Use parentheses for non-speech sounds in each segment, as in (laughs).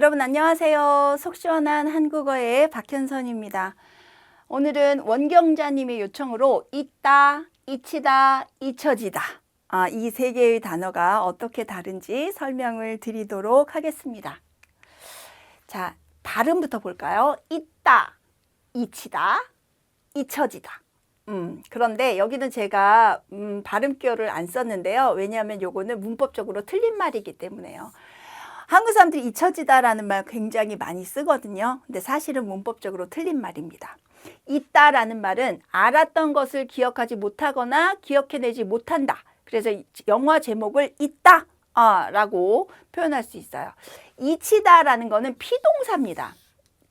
여러분 안녕하세요. 속 시원한 한국어의 박현선입니다. 오늘은 원경자님의 요청으로 있다, 잊히다, 잊혀지다. 아, 이 세 개의 단어가 어떻게 다른지 설명을 드리도록 하겠습니다. 자, 발음부터 볼까요? 있다, 잊히다, 잊혀지다. 음, 그런데 여기는 제가 음, 발음표를 안 썼는데요. 왜냐하면 요거는 문법적으로 틀린 말이기 때문에요. 한국 사람들이 잊혀지다라는 말 굉장히 많이 쓰거든요. 근데 사실은 문법적으로 틀린 말입니다. 있다라는 말은 알았던 것을 기억하지 못하거나 기억해내지 못한다. 그래서 영화 제목을 있다 아, 라고 표현할 수 있어요. 잊히다라는 거는 피동사입니다.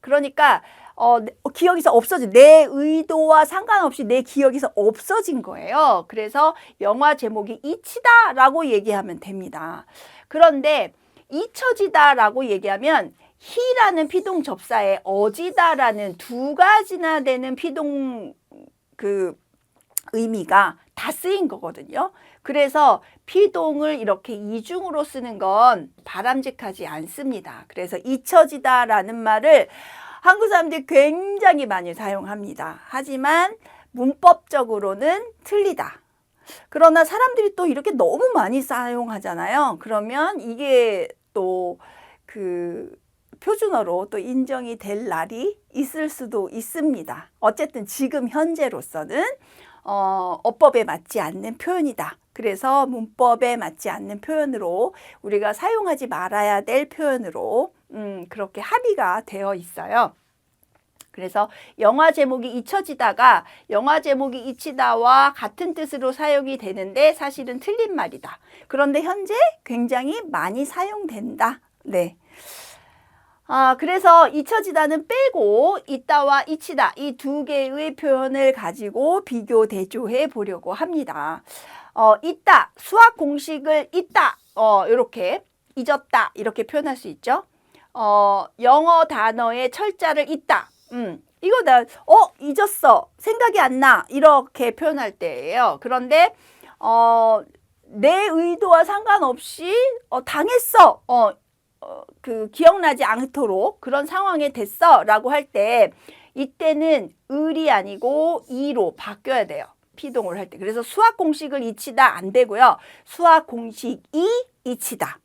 그러니까 어, 기억에서 없어진 내 의도와 상관없이 내 기억에서 없어진 거예요. 그래서 영화 제목이 잊히다라고 얘기하면 됩니다. 그런데 잊혀지다라고 얘기하면 히라는 피동 접사에 어지다라는 두 가지나 되는 피동 그 의미가 다 쓰인 거거든요. 그래서 피동을 이렇게 이중으로 쓰는 건 바람직하지 않습니다. 그래서 잊혀지다라는 말을 한국 사람들이 굉장히 많이 사용합니다. 하지만 문법적으로는 틀리다. 그러나 사람들이 또 이렇게 너무 많이 사용하잖아요. 그러면 이게 또 그 표준어로 또 인정이 될 날이 있을 수도 있습니다. 어쨌든 지금 현재로서는 어, 어법에 맞지 않는 표현이다. 그래서 문법에 맞지 않는 표현으로 우리가 사용하지 말아야 될 표현으로 음, 그렇게 합의가 되어 있어요. 그래서 영화 제목이 잊혀지다가 영화 제목이 잊히다와 같은 뜻으로 사용이 되는데 사실은 틀린 말이다. 그런데 현재 굉장히 많이 사용된다. 네. 아, 그래서 잊혀지다는 빼고 있다와 잊히다 이 두 개의 표현을 가지고 비교 대조해 보려고 합니다. 어, 있다 수학 공식을 있다 어, 이렇게 잊었다 이렇게 표현할 수 있죠. 어, 영어 단어의 철자를 잊다. 음, 이거 나, 어, 잊었어. 생각이 안 나. 이렇게 표현할 때예요. 그런데, 어, 내 의도와 상관없이, 어, 당했어. 어, 어, 그, 기억나지 않도록 그런 상황에 됐어. 라고 할 때, 이때는 을이 아니고 이로 바뀌어야 돼요. 피동을 할 때. 그래서 수학 공식을 잊히다 안 되고요. 수학 공식이 잊히다.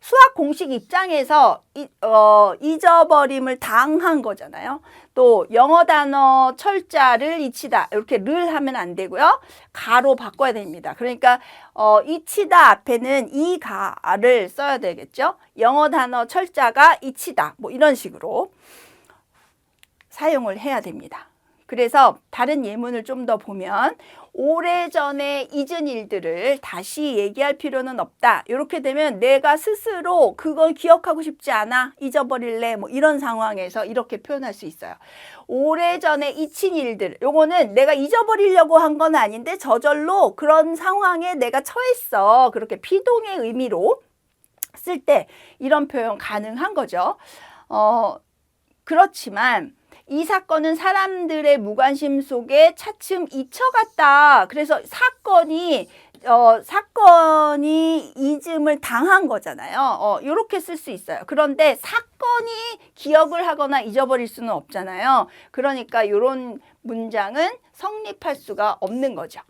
수학 공식 입장에서 이, 어, 잊어버림을 당한 거잖아요. 또 영어 단어 철자를 잊히다 이렇게 를 하면 안 되고요. 가로 바꿔야 됩니다. 그러니까 어, 잊히다 앞에는 이 가를 써야 되겠죠. 영어 단어 철자가 잊히다 뭐 이런 식으로 사용을 해야 됩니다. 그래서 다른 예문을 좀 더 보면 오래전에 잊은 일들을 다시 얘기할 필요는 없다. 이렇게 되면 내가 스스로 그걸 기억하고 싶지 않아. 잊어버릴래. 뭐 이런 상황에서 이렇게 표현할 수 있어요. 오래전에 잊힌 일들. 요거는 내가 잊어버리려고 한 건 아닌데 저절로 그런 상황에 내가 처했어. 그렇게 피동의 의미로 쓸 때 이런 표현 가능한 거죠. 어, 그렇지만 이 사건은 사람들의 무관심 속에 차츰 잊혀갔다. 그래서 사건이 어, 사건이 잊음을 당한 거잖아요. 어, 이렇게 쓸 수 있어요. 그런데 사건이 기억을 하거나 잊어버릴 수는 없잖아요. 그러니까 이런 문장은 성립할 수가 없는 거죠.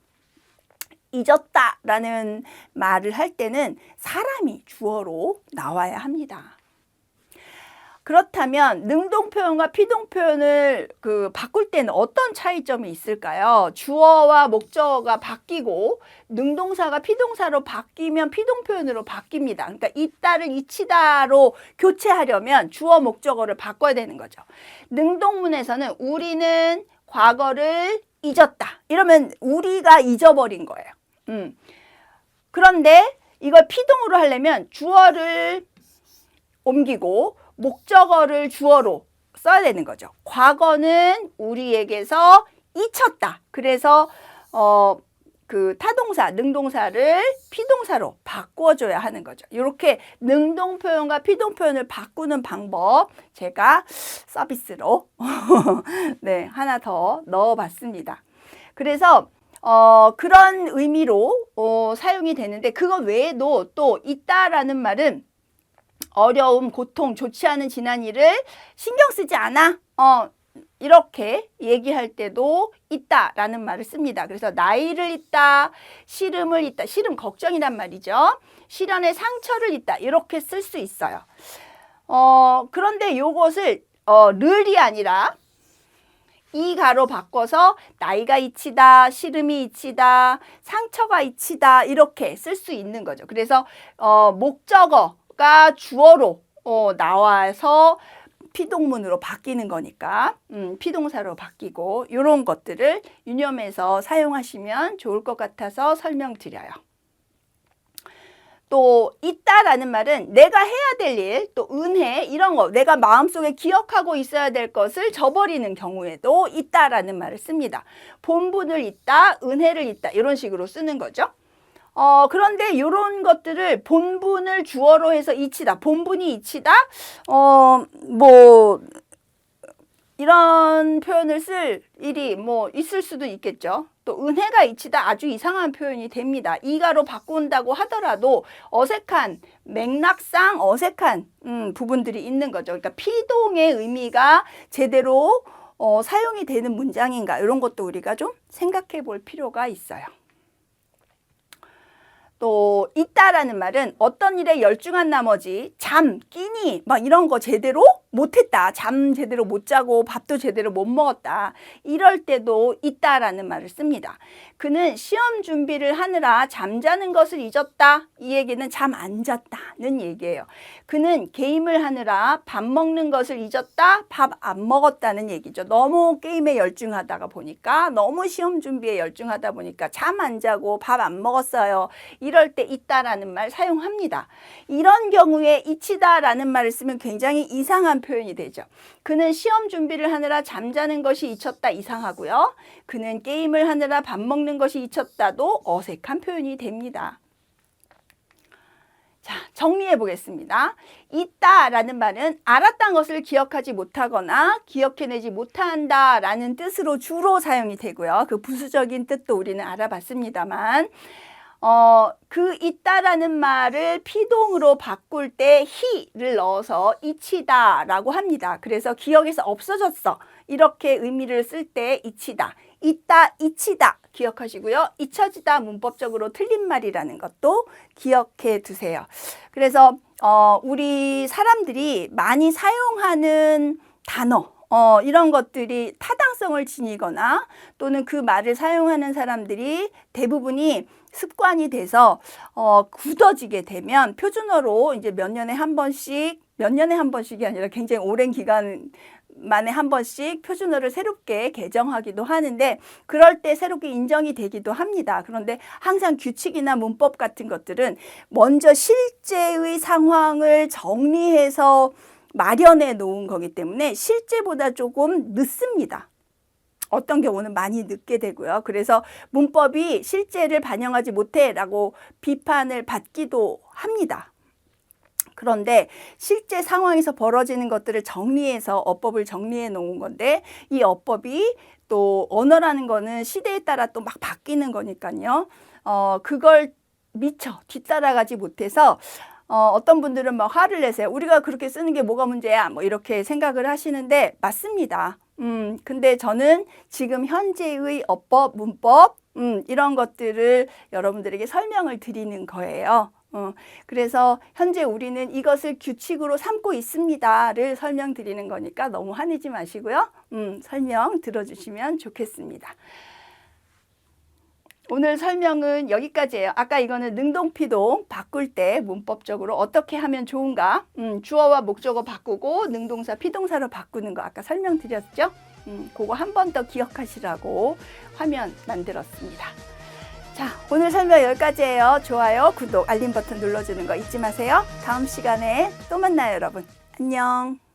잊었다라는 말을 할 때는 사람이 주어로 나와야 합니다. 그렇다면 능동 표현과 피동 표현을 그 바꿀 때는 어떤 차이점이 있을까요? 주어와 목적어가 바뀌고 능동사가 피동사로 바뀌면 피동 표현으로 바뀝니다. 그러니까 있다를 잊히다로 교체하려면 주어 목적어를 바꿔야 되는 거죠. 능동문에서는 우리는 과거를 잊었다. 이러면 우리가 잊어버린 거예요. 음. 그런데 이걸 피동으로 하려면 주어를 옮기고 목적어를 주어로 써야 되는 거죠. 과거는 우리에게서 잊혔다. 그래서 어, 그 타동사, 능동사를 피동사로 바꿔줘야 하는 거죠. 이렇게 능동 표현과 피동 표현을 바꾸는 방법 제가 서비스로 (laughs) 네 하나 더 넣어봤습니다. 그래서 어, 그런 의미로 어, 사용이 되는데 그거 외에도 또 있다라는 말은 어려움, 고통, 좋지 않은 지난 일을 신경 쓰지 않아. 어, 이렇게 얘기할 때도 있다라는 말을 씁니다. 그래서 나이를 있다, 시름을 있다, 시름 걱정이란 말이죠. 시련의 상처를 있다 이렇게 쓸 수 있어요. 어, 그런데 요것을 어, 르이 아니라 이 가로 바꿔서 나이가 이치다, 시름이 이치다, 상처가 이치다 이렇게 쓸 수 있는 거죠. 그래서 어, 목적어 가 주어로 어, 나와서 피동문으로 바뀌는 거니까 음, 피동사로 바뀌고 이런 것들을 유념해서 사용하시면 좋을 것 같아서 설명드려요. 또 있다라는 말은 내가 해야 될 일, 또 은혜 이런 거 내가 마음속에 기억하고 있어야 될 것을 저버리는 경우에도 있다라는 말을 씁니다. 본분을 있다, 은혜를 있다 이런 식으로 쓰는 거죠. 어, 그런데 이런 것들을 본분을 주어로 해서 이치다, 본분이 이치다, 어, 뭐, 이런 표현을 쓸 일이 뭐 있을 수도 있겠죠. 또 은혜가 이치다 아주 이상한 표현이 됩니다. 이가로 바꾼다고 하더라도 어색한 맥락상 어색한 음, 부분들이 있는 거죠. 그러니까 피동의 의미가 제대로 어, 사용이 되는 문장인가 이런 것도 우리가 좀 생각해 볼 필요가 있어요. 또 있다라는 말은 어떤 일에 열중한 나머지 잠, 끼니 막 이런 거 제대로 못했다. 잠 제대로 못 자고 밥도 제대로 못 먹었다. 이럴 때도 있다라는 말을 씁니다. 그는 시험 준비를 하느라 잠자는 것을 잊었다. 이 얘기는 잠 안 잤다는 얘기예요. 그는 게임을 하느라 밥 먹는 것을 잊었다. 밥 안 먹었다는 얘기죠. 너무 게임에 열중하다가 보니까 너무 시험 준비에 열중하다 보니까 잠 안 자고 밥 안 먹었어요. 이럴 때 있다라는 말 사용합니다. 이런 경우에 이치다라는 말을 쓰면 굉장히 이상한 표현이 되죠. 그는 시험 준비를 하느라 잠자는 것이 잊혔다 이상하고요. 그는 게임을 하느라 밥 먹는 것이 잊혔다도 어색한 표현이 됩니다. 자, 정리해 보겠습니다. 있다 라는 말은 알았던 것을 기억하지 못하거나 기억해내지 못한다 라는 뜻으로 주로 사용이 되고요. 그 부수적인 뜻도 우리는 알아봤습니다만 어, 그 있다라는 말을 피동으로 바꿀 때 히를 넣어서 이치다 라고 합니다. 그래서 기억에서 없어졌어. 이렇게 의미를 쓸 때 이치다. 있다, 이치다. 기억하시고요. 잊혀지다 문법적으로 틀린 말이라는 것도 기억해 두세요. 그래서 어, 우리 사람들이 많이 사용하는 단어 어, 이런 것들이 타 당성을 지니거나 또는 그 말을 사용하는 사람들이 대부분이 습관이 돼서 어, 굳어지게 되면 표준어로 이제 몇 년에 한 번씩 몇 년에 한 번씩이 아니라 굉장히 오랜 기간 만에 한 번씩 표준어를 새롭게 개정하기도 하는데 그럴 때 새롭게 인정이 되기도 합니다. 그런데 항상 규칙이나 문법 같은 것들은 먼저 실제의 상황을 정리해서 마련해 놓은 거기 때문에 실제보다 조금 늦습니다. 어떤 경우는 많이 늦게 되고요. 그래서 문법이 실제를 반영하지 못해라고 비판을 받기도 합니다. 그런데 실제 상황에서 벌어지는 것들을 정리해서 어법을 정리해 놓은 건데 이 어법이 또 언어라는 거는 시대에 따라 또 막 바뀌는 거니까요. 어, 그걸 미처 뒤따라가지 못해서 어, 어떤 분들은 막 화를 내세요. 우리가 그렇게 쓰는 게 뭐가 문제야? 뭐 이렇게 생각을 하시는데 맞습니다. 음, 근데 저는 지금 현재의 어법, 문법, 음, 이런 것들을 여러분들에게 설명을 드리는 거예요. 어, 그래서 현재 우리는 이것을 규칙으로 삼고 있습니다를 설명드리는 거니까 너무 화내지 마시고요. 음, 설명 들어주시면 좋겠습니다. 오늘 설명은 여기까지예요. 아까 이거는 능동피동 바꿀 때 문법적으로 어떻게 하면 좋은가? 음, 주어와 목적어 바꾸고 능동사 피동사로 바꾸는 거 아까 설명드렸죠? 음, 그거 한 번 더 기억하시라고 화면 만들었습니다. 자, 오늘 설명 여기까지예요. 좋아요, 구독, 알림 버튼 눌러주는 거 잊지 마세요. 다음 시간에 또 만나요, 여러분. 안녕.